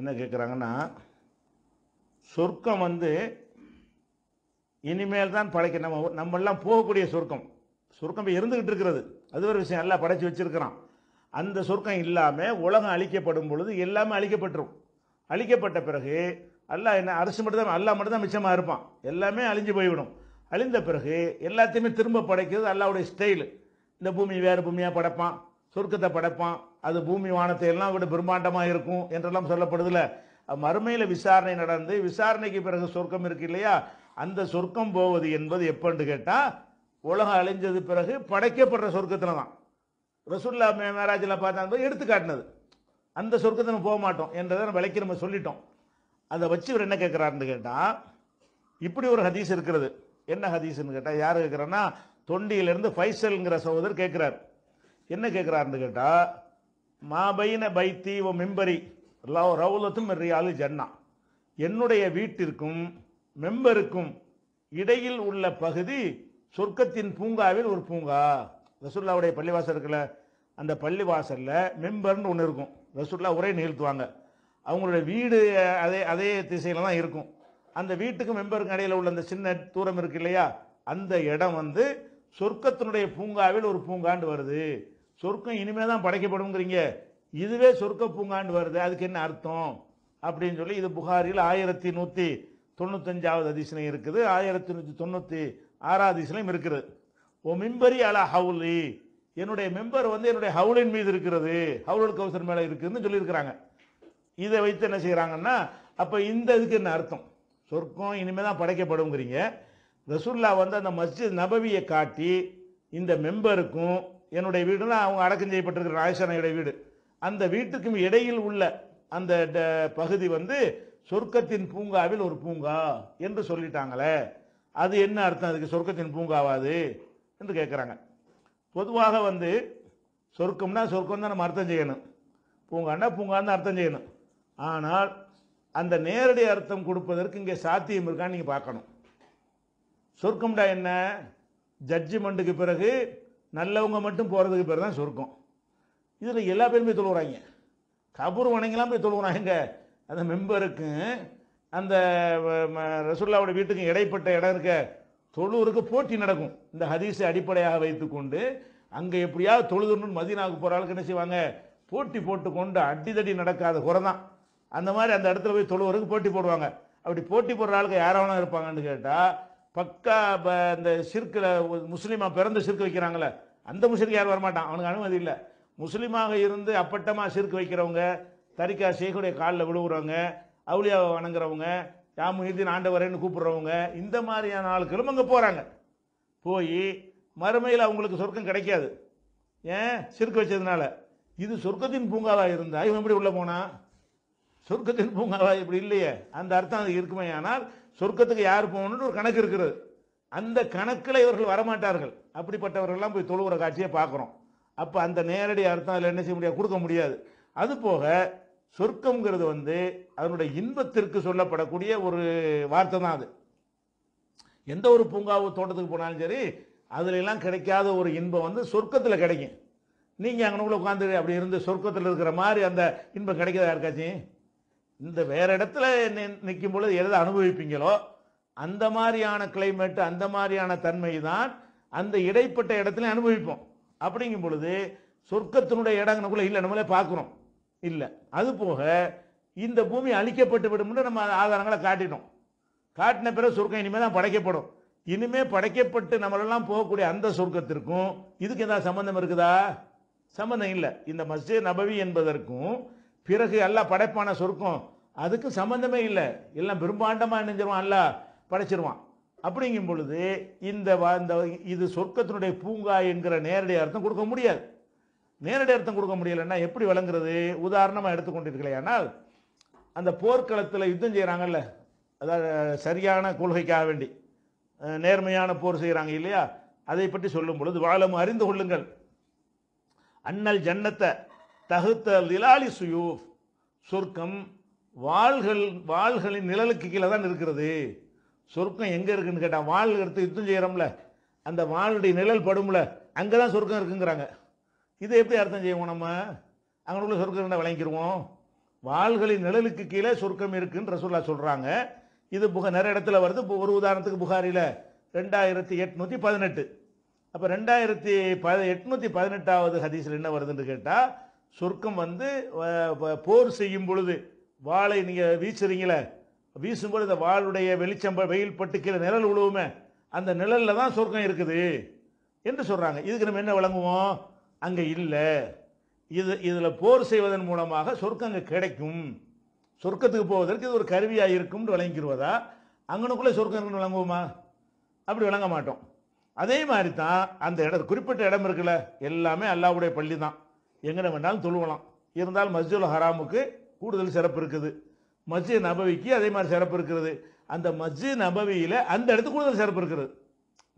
என்ன கேட்குறாங்கன்னா சொர்க்கம் வந்து இனிமேல் தான் படைக்க நம்ம நம்மெல்லாம் போகக்கூடிய சொர்க்கம். சொர்க்கம் இப்போ இருந்துக்கிட்டு இருக்கிறது. அது ஒரு விஷயம். எல்லாம் படைச்சி வச்சிருக்கிறான். அந்த சொர்க்கம் இல்லாமல் உலகம் அழிக்கப்படும் பொழுது எல்லாமே அழிக்கப்பட்டுரும். அழிக்கப்பட்ட பிறகு அல்லாஹ் என்ன அரசு மட்டும் தான் மட்டும்தான் மட்டும் தான் மிச்சமாக இருப்பான். எல்லாமே அழிஞ்சு போய்விடும். அழிந்த பிறகு எல்லாத்தையுமே திரும்ப படைக்கிறது அல்லாவுடைய ஸ்டைலு இந்த பூமி வேறு பூமியாக படைப்பான். சொர்க்கத்தை படைப்பான். அது பூமி வானத்தை எல்லாம் விட பிரம்மாண்டமாக இருக்கும் என்றெல்லாம் சொல்லப்படுதுல. மறுமையில் விசாரணை நடந்து விசாரணைக்கு பிறகு சொர்க்கம் இருக்கு இல்லையா? அந்த சொர்க்கம் போவது என்பது எப்பன்னு கேட்டால் உலகம் அழிஞ்சது பிறகு படைக்கப்படுற சொர்க்கத்தில் தான் ரசுல்லா மேராஜில் பார்த்தா எடுத்து காட்டினது. அந்த சொர்க்கத்தை நம்ம போக மாட்டோம் என்றதை நம்ம விலைக்கு நம்ம சொல்லிட்டோம். அதை வச்சு இவர் என்ன கேட்குறாருன்னு கேட்டால் இப்படி ஒரு ஹதீஸ் இருக்கிறது. என்ன ஹதீஸ்ன்னு கேட்டால் யார் கேட்குறேன்னா தொண்டியிலேருந்து ஃபைசல்ங்கிற சகோதரர் கேட்குறார். என்ன கேட்குறாருன்னு கேட்டால் மாபைன பைத்தி ஓ மெம்பரி. லவ் ரவுலத்தும் ரியாலு ஜன்னா. என்னுடைய வீட்டிற்கும் மெம்பருக்கும் இடையில் உள்ள பகுதி சொர்க்கத்தின் பூங்காவில் ஒரு பூங்கா. ரசுல்லாவுடைய பள்ளிவாசல் இருக்குல்ல அந்த பள்ளிவாசலில் மெம்பர்னு ஒன்று இருக்கும். ரசுல்லா உரை நிகழ்த்துவாங்க. அவங்களுடைய வீடு அதே அதே திசையில் தான் இருக்கும். அந்த வீட்டுக்கு மெம்பருக்கு இடையில உள்ள அந்த சின்ன தூரம் இருக்கு இல்லையா அந்த இடம் வந்து சொர்க்கத்தினுடைய பூங்காவில் ஒரு பூங்காண்டு வருது. சொர்க்கம் இனிமே தான் படைக்கப்படுங்கிறீங்க இதுவே சொர்க்க பூங்காண்டு வருது. அதுக்கு என்ன அர்த்தம்? அப்படின்னு சொல்லி இது புகாரில் ஆயிரத்தி நூற்றி தொண்ணூத்தஞ்சாவது அதிசயம் இருக்குது. ஆயிரத்தி நூற்றி தொண்ணூற்றி ஆறாவது அதிசயம் இருக்குது. ஓ மிம்பரி அலா ஹவுலி. என்னுடைய மெம்பர் வந்து என்னுடைய ஹவுலின் மீது இருக்கிறது. ஹவுலுல் கவுசர் மேலே இருக்குதுன்னு சொல்லியிருக்கிறாங்க. இதை வைத்து என்ன செய்கிறாங்கன்னா அப்போ இந்த இதுக்கு என்ன அர்த்தம்? சொர்க்கம் இனிமேல் தான் படைக்கப்படுங்கிறீங்க ரசுல்லா வந்து அந்த மஸ்ஜித் நபவியை காட்டி இந்த மெம்பருக்கும் என்னுடைய வீடுனா அவங்க அடக்கம் செய்யப்பட்டிருக்கிற ராயசனையுடைய வீடு. அந்த வீட்டுக்கும் இடையில் உள்ள அந்த ட- பகுதி வந்து சொர்க்கத்தின் பூங்காவில் ஒரு பூங்கா என்று சொல்லிட்டாங்களே. அது என்ன அர்த்தம்? அதுக்கு சொர்க்கத்தின் பூங்காவாது என்று கேட்குறாங்க பொதுவாக வந்து சொர்க்கம்னா சொர்க்கம் தான் நம்ம அர்த்தம் செய்யணும். பூங்கான்னா பூங்கான்னு அர்த்தம் செய்யணும். ஆனால் அந்த நேரடி அர்த்தம் கொடுப்பதற்கு இங்கே சாத்தியம் இருக்கான்னு நீங்கள் பார்க்கணும். சொர்க்கம்டா என்ன? ஜட்ஜ்மெண்ட்டுக்கு பிறகு நல்லவங்க மட்டும் போகிறதுக்கு பேர் தான் சொர்க்கம். இதில் எல்லா பேருமே தொழுகிறாங்க கபூர் வணங்கலாம் போய் தொழுகிறாங்க அந்த மெம்பருக்கும் அந்த ரசுல்லாவோட வீட்டுக்கும் இடைப்பட்ட இடம் இருக்க தொழுவருக்கு போட்டி நடக்கும். இந்த ஹதீஸை அடிப்படையாக வைத்துக்கொண்டு அங்கே எப்படியாவது தொழுதுன்னு மதீனாவுக்கு போகிற ஆளுக்கு என்ன செய்வாங்க? போட்டி போட்டுக்கொண்டு அடிதடி நடக்காத குறை தான். அந்த மாதிரி அந்த இடத்துல போய் தொழுவருக்கு போட்டி போடுவாங்க. அப்படி போட்டி போடுற ஆளுக்கு யாராவது இருப்பாங்கன்னு கேட்டால் பக்கா ப- இந்த சிற்கில் முஸ்லீமாக பிறந்து சிற்கு வைக்கிறாங்களே அந்த முஸ்லீம் யாரும் வரமாட்டான். அவனுக்கு அனுமதி இல்லை. முஸ்லீமாக இருந்து அப்பட்டமாக சிற்கு வைக்கிறவங்க தரிக்கா சேகுடைய காலில் விழுவுறவங்க அவுளியாவை வணங்குறவங்க யாமுஹிதீன் ஆண்டவரேன்னு கூப்பிட்றவங்க இந்த மாதிரியான ஆட்களும் அங்கே போகிறாங்க போய் மறுமையில் அவங்களுக்கு சொர்க்கம் கிடைக்காது. ஏன்? சிற்கு வச்சதுனால. இது சொர்க்கத்தின் பூங்காவாக இருந்தால் இவன் எப்படி உள்ளே போனான் சொர்க்கத்தின் பூங்காவா இப்படி இல்லையே. அந்த அர்த்தம் அது இருக்குமே. ஆனால் சொர்க்கத்துக்கு யார் போகணும்னு ஒரு கணக்கு இருக்கிறது அந்த கணக்கில் இவர்கள் வரமாட்டார்கள். அப்படிப்பட்டவர்கள்லாம் போய் தொழுகிற காட்சியை பார்க்குறோம். அப்போ அந்த நேரடி அர்த்தம் அதில் என்ன செய்ய முடியாது கொடுக்க முடியாது. அது போக சொர்க்கம்ங்கிறது வந்து அதனுடைய இன்பத்திற்கு சொல்லப்படக்கூடிய ஒரு வார்த்தை தான் அது. எந்த ஒரு பூங்காவு தோட்டத்துக்கு போனாலும் சரி அதுலெல்லாம் கிடைக்காத ஒரு இன்பம் வந்து சொர்க்கத்தில் கிடைக்கும். நீங்கள் அங்கே உட்காந்து அப்படி இருந்து சொர்க்கத்தில் இருக்கிற மாதிரி அந்த இன்பம் கிடைக்காத யாருக்காச்சும்? இந்த வேற இடத்துல நிற்கும் பொழுது எதை அனுபவிப்பீங்களோ அந்த மாதிரியான கிளைமேட் அந்த மாதிரியான தன்மை தான் அந்த இடைப்பட்ட இடத்துல அனுபவிப்போம். அப்படிங்கும் பொழுது சொர்க்கத்தினுடைய இடங்களுக்குள்ள இல்லை நம்மளே பார்க்குறோம். இல்லை. அது போக இந்த பூமி அழிக்கப்பட்டு விடும்னு நம்ம ஆதாரங்களை காட்டிட்டோம். காட்டின பிறகு சொர்க்கம் இனிமேல் தான் படைக்கப்படும். இனிமே படைக்கப்பட்டு நம்மளெல்லாம் போகக்கூடிய அந்த சொர்க்கத்திற்கும் இதுக்கு ஏதாவது சம்மந்தம் இருக்குதா? சம்மந்தம் இல்லை. இந்த மஸ்ஜித் நபவி என்பதற்கும் பிறகு எல்லாம் படைப்பான சொர்க்கம். அதுக்கு சம்பந்தமே இல்லை. எல்லாம் பெரும்பாண்டமாக நினைஞ்சிருவான் அல்ல படைச்சிருவான். அப்படிங்கும் பொழுது இந்த இது சொர்க்கத்தினுடைய பூங்கா என்கிற நேரடி அர்த்தம் கொடுக்க முடியாது. நேரடி அர்த்தம் கொடுக்க முடியலைன்னா எப்படி விளங்குறது? உதாரணமாக எடுத்துக்கொண்டிருக்கலையானால் அந்த போர்க்களத்தில் யுத்தம் செய்கிறாங்கல்ல அதாவது சரியான கொள்கைக்காக வேண்டி நேர்மையான போர் செய்கிறாங்க இல்லையா? அதை பற்றி சொல்லும் பொழுது வாழும் அறிந்து கொள்ளுங்கள். அண்ணல் ஜன்னத்தை தகுத்த லிலாலி சுயூஃப் சொர்க்கம் வாள்கள் வாள்களின் நிழலுக்கு கீழே தான் இருக்கிறது. சொர்க்கம் எங்கே இருக்குன்னு கேட்டால் வாள் எடுத்து யுத்தம் செய்கிறோம்ல அந்த வாளுடைய நிழல் படும்ல அங்கே தான் சொர்க்கம் இருக்குங்கிறாங்க. இதை எப்படி அர்த்தம் செய்வோம் நம்ம? அங்கே உள்ள சொர்க்கம் என்ன விளங்கிக்கிருவோம் வாள்களின் நிழலுக்கு கீழே சொர்க்கம் இருக்குன்னு ரசூல்லா சொல்கிறாங்க இது புக நிறைய இடத்துல வருது. இப்போ ஒரு உதாரணத்துக்கு புகாரியில் ரெண்டாயிரத்தி எட்நூத்தி பதினெட்டு. அப்போ ரெண்டாயிரத்தி ப எட்நூற்றி பதினெட்டாவது ஹதீஸில் என்ன வருதுன்னு கேட்டால் சொர்க்கம் வந்து போர் செய்யும் பொழுது வாளை நீங்கள் வீசுறீங்களே வீசும்போது இந்த வாளுடைய வெளிச்சம் வெயில் பட்டு கீழே நிழல் உழுவுமே அந்த நிழலில் தான் சொர்க்கம் இருக்குது என்று சொல்கிறாங்க இதுக்கு நம்ம என்ன வழங்குவோம் அங்கே இல்லை. இது இதில் போர் செய்வதன் மூலமாக சொர்க்கம் அங்கே கிடைக்கும். சொர்க்கத்துக்கு போவதற்கு இது ஒரு கருவியாக இருக்கும்னு விளங்கிடுவதா? அங்கனுக்குள்ளே சொர்க்கம் இருக்குன்னு விளங்குவோமா? அப்படி விளங்க மாட்டோம். அதே மாதிரி தான் அந்த இடம் குறிப்பிட்ட இடம் இருக்குல்ல எல்லாமே அல்லாவுடைய பள்ளி தான் எங்கே வேணாலும் தொழுவலாம் இருந்தால் மஸ்ஜிதுல் ஹராமுக்கு கூடுதல் சிறப்பு இருக்குது. மஸ்ஜித் நபவிக்கு அதே மாதிரி சிறப்பு இருக்கிறது அந்த மஸ்ஜித் நபவியில் அந்த இடத்துக்கு கூடுதல் சிறப்பு இருக்கிறது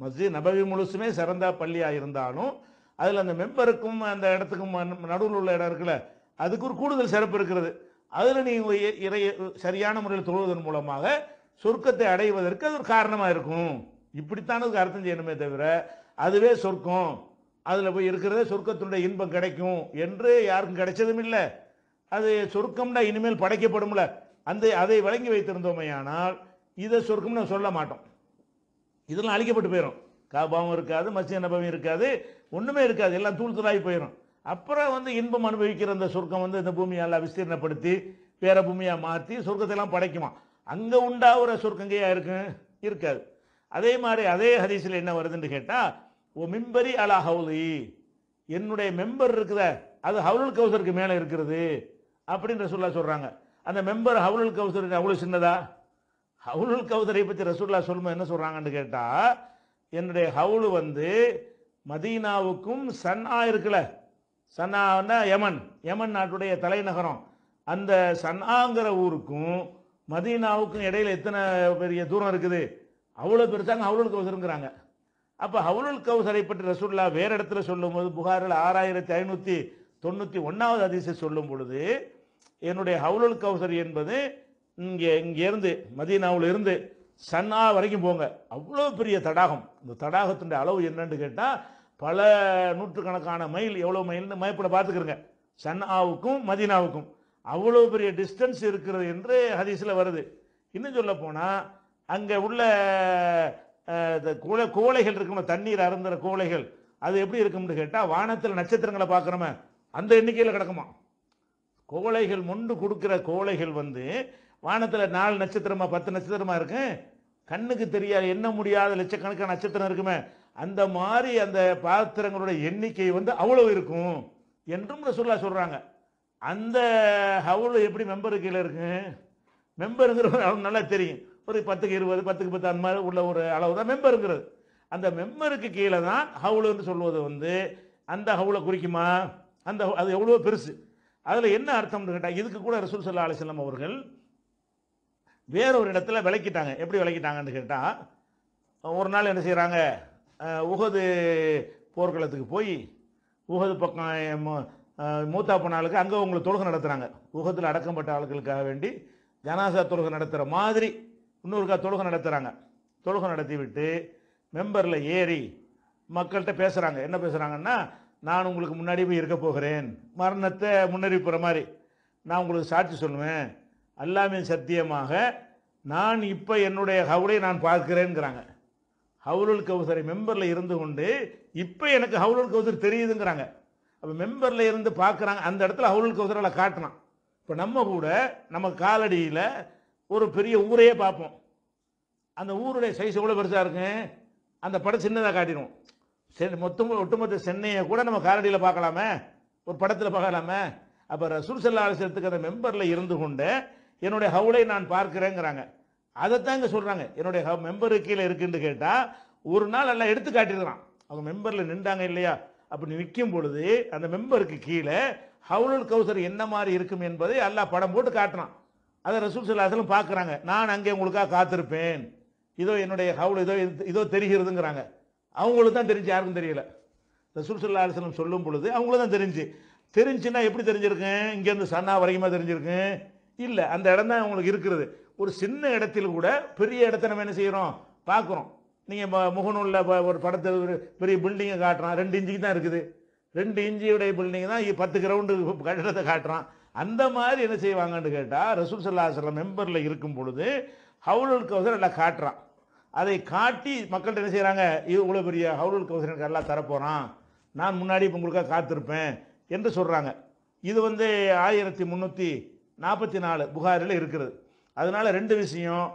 மஸ்ஜித் நபவி முழுசுமே சிறந்த பள்ளியாக இருந்தாலும் அதில் அந்த மெம்பருக்கும் அந்த இடத்துக்கும் நடுவில் உள்ள இடம் இருக்குல்ல அதுக்கு ஒரு கூடுதல் சிறப்பு இருக்கிறது அதில் நீங்கள் இறை சரியான முறையில் தொழுவதன் மூலமாக சொர்க்கத்தை அடைவதற்கு அது ஒரு காரணமாக இருக்கும். இப்படித்தான் அதுக்கு அர்த்தம் செய்யணுமே தவிர அதுவே சொர்க்கம். அதில் போய் இருக்கிறதே சொர்க்கத்தினுடைய இன்பம் கிடைக்கும் என்று யாருக்கும் கிடைச்சதும் இல்லை. அது சொர்க்கம்னா இனிமேல் படைக்கப்படும்ல. அந்த அதை வழங்கி வைத்திருந்தோமையானால் இதை சொர்க்கம்னு சொல்ல மாட்டோம். இதெல்லாம் அழிக்கப்பட்டு போயிடும் காபாவும் இருக்காது மசிய நபவும் இருக்காது ஒன்றுமே இருக்காது. எல்லாம் தூள் தூளாகி போயிடும் அப்புறம் வந்து இன்பம் அனுபவிக்கிற அந்த சொர்க்கம் வந்து இந்த பூமியால் விஸ்தீர்ணப்படுத்தி வேற பூமியாக மாற்றி சொர்க்கத்தெல்லாம் படைக்குமா? அங்கே உண்டாகிற சொர்க்கங்கையாக இருக்கு? இருக்காது. அதே மாதிரி அதே ஹதீஸில் என்ன வருதுன்னு கேட்டால் ஓ மிம்பரி அலா ஹவுலி. என்னுடைய மெம்பர் இருக்குத அது ஹவுலுல் கௌசருக்கு மேலே இருக்கிறது அப்படின்னு ரசூல்லா சொல்கிறாங்க அந்த மெம்பர் ஹவுலுல் கௌசருக்கு அவ்வளோ சின்னதா? ஹவுலுல் கௌசரை பற்றி ரசூல்லா சொல்லும்போது என்ன சொல்கிறாங்கன்னு கேட்டால் என்னுடைய ஹவுலு வந்து மதீனாவுக்கும் சன்னா இருக்குல்ல. சன்னான்னா யமன் யமன் நாட்டுடைய தலைநகரம். அந்த சன்னாங்கிற ஊருக்கும் மதீனாவுக்கும் இடையில எத்தனை பெரிய தூரம் இருக்குது? அவ்வளோ பெருசாங்க ஹவுலுல் கௌசருங்கிறாங்க. அப்போ ஹவுலுல் கௌசரை பற்றி ரசூல்லா வேற இடத்துல சொல்லும்போது புகாரில் ஆறாயிரத்தி ஐநூற்றி தொண்ணூற்றி ஒன்றாவது அதிசை சொல்லும் பொழுது என்னுடைய ஹவுலுல் கௌசர் என்பது இங்கே இங்கேருந்து மதீனாவில் இருந்து சன்னா வரைக்கும் போங்க. அவ்வளோ பெரிய தடாகம். இந்த தடாகத்தினுடைய அளவு என்னன்னு கேட்டால் பல நூற்றுக்கணக்கான மைல் எவ்வளோ மைல்னு மயப்பில் பார்த்துக்கிறங்க சன்னாவுக்கும் மதீனாவுக்கும். அவ்வளோ பெரிய டிஸ்டன்ஸ் இருக்கிறது என்று ஹதீஸில் வருது. இன்னும் சொல்ல போனால் அங்கே உள்ள இந்த குவளை குவளைகள் இருக்குமா தண்ணீர் அருந்துற குவளைகள் அது எப்படி இருக்கும்னு கேட்டால் வானத்தில் நட்சத்திரங்களை பார்க்குறோமே அந்த எண்ணிக்கையில் கிடக்குமா? கோழைகள் மொண்டு கொடுக்குற கோழைகள் வந்து வானத்தில் நாலு நட்சத்திரமா பத்து நட்சத்திரமா இருக்கு. கண்ணுக்கு தெரியாது எண்ண முடியாத லட்சக்கணக்கான நட்சத்திரம் இருக்குமே அந்த மாதிரி அந்த பாத்திரங்களோட எண்ணிக்கை வந்து அவ்வளோ இருக்கும் என்றும் ரசூல்லா சொல்கிறாங்க அந்த ஹவுல் எப்படி மெம்பரு கீழே இருக்கு? மெம்பருங்கிற நல்லா தெரியும். ஒரு பத்துக்கு இருபது பத்துக்கு பத்து அந்த மாதிரி உள்ள ஒரு அளவு தான் மெம்பருங்கிறது அந்த மெம்பருக்கு கீழே தான் ஹவுலுன்னு சொல்வது வந்து அந்த ஹவுலை குறிக்குமா? அந்த அது எவ்வளோ பெருசு. அதில் என்ன அர்த்தம்னு கேட்டால் இதுக்கு கூட ரசூல் சல்லா அலிஸ்லாம் அவர்கள் வேற ஒரு இடத்துல விளக்கிட்டாங்க. எப்படி விளக்கிட்டாங்கன்னு கேட்டால் ஒரு நாள் என்ன செய்கிறாங்க உகது போர்க்களத்துக்கு போய் உகது பக்கம் மூத்தாப்பன் ஆளுக்கு அங்கே உங்களை தொழுகை நடத்துகிறாங்க உகத்தில் அடக்கப்பட்ட ஆளுகளுக்காக வேண்டி ஜனாசா தொழுகை நடத்துகிற மாதிரி இன்னொருக்கா தொழுகை நடத்துகிறாங்க தொழுகை நடத்தி விட்டு மெம்பரில் ஏறி மக்கள்கிட்ட பேசுகிறாங்க என்ன பேசுகிறாங்கன்னா நான் உங்களுக்கு முன்னாடி போய் இருக்க போகிறேன். மரணத்தை முன்னறிவிப்புற மாதிரி. நான் உங்களுக்கு சாட்சி சொல்லுவேன். அல்லாமே சத்தியமாக நான் இப்போ என்னுடைய ஹவுலை நான் பார்க்கிறேங்கிறாங்க ஹவுலுல் கவுசரை மெம்பரில் இருந்து கொண்டு இப்போ எனக்கு ஹவுலுல் கவுசர் தெரியுதுங்கிறாங்க. அப்போ மெம்பரில் இருந்து பார்க்குறாங்க. அந்த இடத்துல ஹவுலுல் கௌசரில் காட்டினான் இப்போ நம்ம கூட நம்ம காலடியில் ஒரு பெரிய ஊரையே பார்ப்போம். அந்த ஊருடைய சைஸ் எவ்வளோ பெருசாக இருக்கு? அந்த படம் சின்னதாக காட்டிடுவோம். சரி மொத்தம் ஒட்டுமொத்த சென்னையை கூட நம்ம காலடியில் பார்க்கலாமே? ஒரு படத்தில் பார்க்கலாமே? அப்போ ரசூல் செல்லா அலிசத்துக்கு அந்த மெம்பரில் இருந்து கொண்டு என்னுடைய ஹவுலை நான் பார்க்குறேங்கிறாங்க. அதைத்தான் இங்கே சொல்கிறாங்க என்னுடைய ஹவ் மெம்பருக்கு கீழே இருக்குன்னு கேட்டால் ஒரு நாள் எல்லாம் எடுத்து காட்டியிருக்கிறான் அவங்க மெம்பரில் நின்றாங்க இல்லையா? அப்படி நிற்கும் பொழுது அந்த மெம்பருக்கு கீழே ஹவுலுல் கௌசர் என்ன மாதிரி இருக்கும் என்பதை எல்லா படம் போட்டு காட்டுறான். அதை ரசூல் சல்லாஹலும் பார்க்குறாங்க நான் அங்கே உங்களுக்காக காத்திருப்பேன். இதோ என்னுடைய ஹவுல் இதோ இதோ தெரிகிறதுங்கிறாங்க. அவங்களுக்கு தான் தெரிஞ்சு யாருக்கும் தெரியல. ரசூல் சல்லா அலிஸ்லம் சொல்லும் பொழுது அவங்களுக்கு தான் தெரிஞ்சு. தெரிஞ்சுன்னா எப்படி தெரிஞ்சிருக்கேன்? இங்கேருந்து சன்னா வரைக்குமா தெரிஞ்சிருக்கேன்? இல்லை அந்த இடம் தான் உங்களுக்கு இருக்கிறது ஒரு சின்ன இடத்தில் கூட பெரிய இடத்த நம்ம என்ன செய்கிறோம் பார்க்குறோம் நீங்கள் முகநூலில் ஒரு படத்தை ஒரு பெரிய பில்டிங்கை காட்டுறான். ரெண்டு இன்ச்சுக்கு தான் இருக்குது. ரெண்டு இன்ச்சியுடைய பில்டிங் தான் பத்து கிரவுண்டு கட்டிடத்தை காட்டுறான். அந்த மாதிரி என்ன செய்வாங்கன்னு கேட்டால் ரசூல் சல்லா சொல்லம் மெம்பரில் இருக்கும் பொழுது ஹவுலுல் கௌசர் எல்லாம் காட்டுறான். அதை காட்டி மக்கள்கிட்ட என்ன செய்கிறாங்க இது இவ்வளோ பெரிய ஹவுலுல் கௌசர் எனக்கு எல்லாம் தரப்போகிறான் நான் முன்னாடி இப்போ உங்களுக்காக காத்திருப்பேன் என்று சொல்கிறாங்க இது வந்து ஆயிரத்தி முந்நூற்றி நாற்பத்தி நாலு புகாரில் இருக்கிறது. அதனால ரெண்டு விஷயம்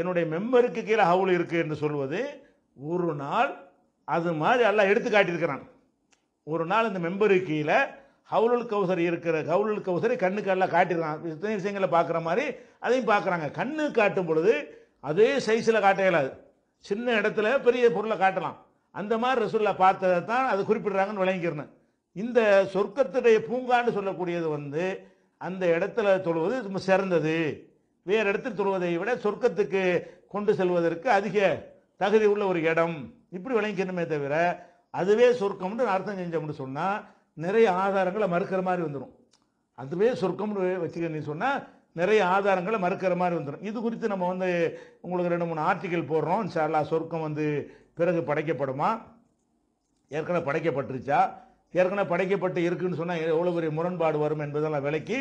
என்னுடைய மெம்பருக்கு கீழே ஹவுல் இருக்குது என்று சொல்வது ஒரு நாள் அது மாதிரி எல்லாம் எடுத்து காட்டியிருக்கிறான். ஒரு நாள் இந்த மெம்பருக்கு கீழே ஹவுலுல் கௌசர் இருக்கிற ஹவுலுல் கௌசரை கண்ணுக்கு எல்லாம் காட்டிடுறான் இத்தனை விஷயங்களை பார்க்குற மாதிரி அதையும் பார்க்குறாங்க. கண்ணு காட்டும் பொழுது அதே சைஸில் காட்ட இயலாது. சின்ன இடத்துல பெரிய பொருளை காட்டலாம். அந்த மாதிரி ரசூல்லா பார்த்ததை தான் அது குறிப்பிடுறாங்கன்னு விளங்கிக்கிறேன். இந்த சொர்க்கத்துடைய பூங்கான்னு சொல்லக்கூடியது வந்து அந்த இடத்துல தொழுவது ரொம்ப சிறந்தது. வேறு இடத்தில் தொழுவதை விட சொர்க்கத்துக்கு கொண்டு செல்வதற்கு அதிக தகுதி உள்ள ஒரு இடம். இப்படி விளங்கிக்கணுமே தவிர அதுவே சொர்க்கம்னு அர்த்தம் செஞ்சோம்னு சொன்னால் நிறைய ஆதாரங்களை மறுக்கிற மாதிரி வந்துடும் அதுவே சொர்க்கம்னு வச்சுக்கன்னு சொன்னால் நிறைய ஆதாரங்களை மறுக்கிற மாதிரி வந்துடும் இது குறித்து நம்ம வந்து உங்களுக்கு ரெண்டு மூணு ஆர்டிக்கல் போடுறோம். இன்ஷா சொர்க்கம் வந்து பிறகு படைக்கப்படுமா? ஏற்கனவே படைக்கப்பட்டுருச்சா? ஏற்கனவே படைக்கப்பட்டு இருக்குன்னு சொன்னால் எவ்வளோ பெரிய முரண்பாடு வரும் என்பதெல்லாம் விலைக்கு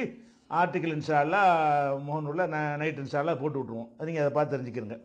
ஆர்டிக்கல் இன்ஷால்லாம் முகநூலில் ந நைட் இன்ஷால்லாம் போட்டு விட்ருவோம் நீங்கள் அதை பார்த்து தெரிஞ்சுக்கிறங்க